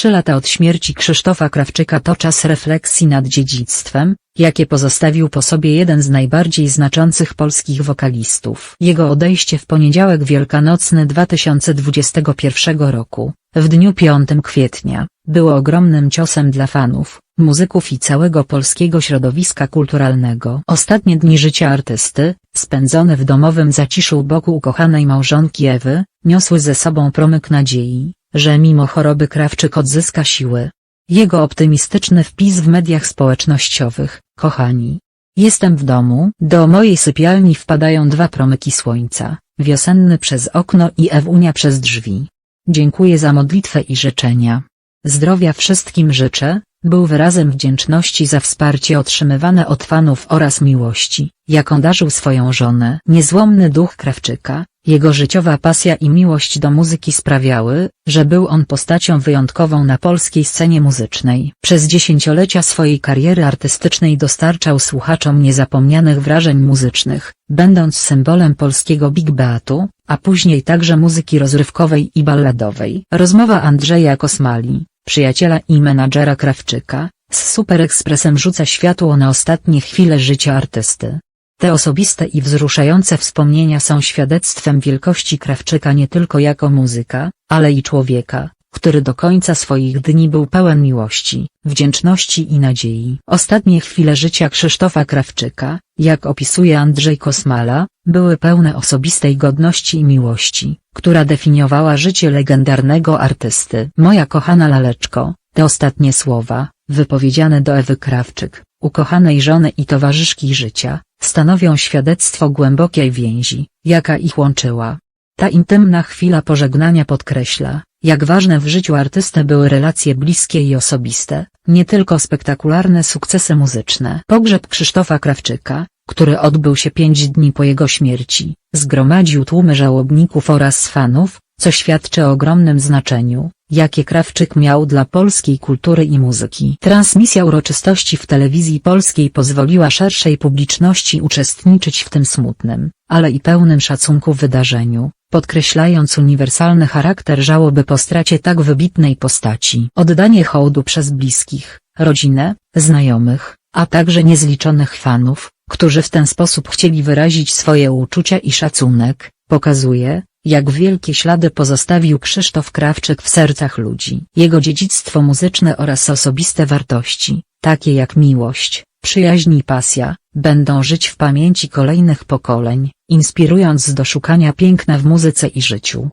trzy lata od śmierci Krzysztofa Krawczyka to czas refleksji nad dziedzictwem, jakie pozostawił po sobie jeden z najbardziej znaczących polskich wokalistów. Jego odejście w poniedziałek wielkanocny 2021 roku, w dniu 5 kwietnia, było ogromnym ciosem dla fanów, muzyków i całego polskiego środowiska kulturalnego. Ostatnie dni życia artysty, spędzone w domowym zaciszu boku ukochanej małżonki Ewy, niosły ze sobą promyk nadziei, że mimo choroby Krawczyk odzyska siły. Jego optymistyczny wpis w mediach społecznościowych, kochani. Jestem w domu, do mojej sypialni wpadają dwa promyki słońca, wiosenny przez okno i Ewunia przez drzwi. Dziękuję za modlitwę i życzenia. Zdrowia wszystkim życzę, był wyrazem wdzięczności za wsparcie otrzymywane od fanów oraz miłości, jaką darzył swoją żonę. Niezłomny duch Krawczyka, jego życiowa pasja i miłość do muzyki sprawiały, że był on postacią wyjątkową na polskiej scenie muzycznej. Przez dziesięciolecia swojej kariery artystycznej dostarczał słuchaczom niezapomnianych wrażeń muzycznych, będąc symbolem polskiego big beatu, a później także muzyki rozrywkowej i balladowej. Rozmowa Andrzeja Kosmali, przyjaciela i menadżera Krawczyka, z Super Expressem rzuca światło na ostatnie chwile życia artysty. Te osobiste i wzruszające wspomnienia są świadectwem wielkości Krawczyka nie tylko jako muzyka, ale i człowieka, który do końca swoich dni był pełen miłości, wdzięczności i nadziei. Ostatnie chwile życia Krzysztofa Krawczyka, jak opisuje Andrzej Kosmala, były pełne osobistej godności i miłości, która definiowała życie legendarnego artysty. Moja kochana laleczko, te ostatnie słowa, wypowiedziane do Ewy Krawczyk, ukochanej żony i towarzyszki życia, stanowią świadectwo głębokiej więzi, jaka ich łączyła. Ta intymna chwila pożegnania podkreśla, jak ważne w życiu artysty były relacje bliskie i osobiste, nie tylko spektakularne sukcesy muzyczne. Pogrzeb Krzysztofa Krawczyka, który odbył się pięć dni po jego śmierci, zgromadził tłumy żałobników oraz fanów, co świadczy o ogromnym znaczeniu, jakie Krawczyk miał dla polskiej kultury i muzyki. Transmisja uroczystości w telewizji polskiej pozwoliła szerszej publiczności uczestniczyć w tym smutnym, ale i pełnym szacunku wydarzeniu, podkreślając uniwersalny charakter żałoby po stracie tak wybitnej postaci. Oddanie hołdu przez bliskich, rodzinę, znajomych, a także niezliczonych fanów, którzy w ten sposób chcieli wyrazić swoje uczucia i szacunek, pokazuje, jak wielkie ślady pozostawił Krzysztof Krawczyk w sercach ludzi. Jego dziedzictwo muzyczne oraz osobiste wartości, takie jak miłość, przyjaźń i pasja, będą żyć w pamięci kolejnych pokoleń, inspirując do szukania piękna w muzyce i życiu.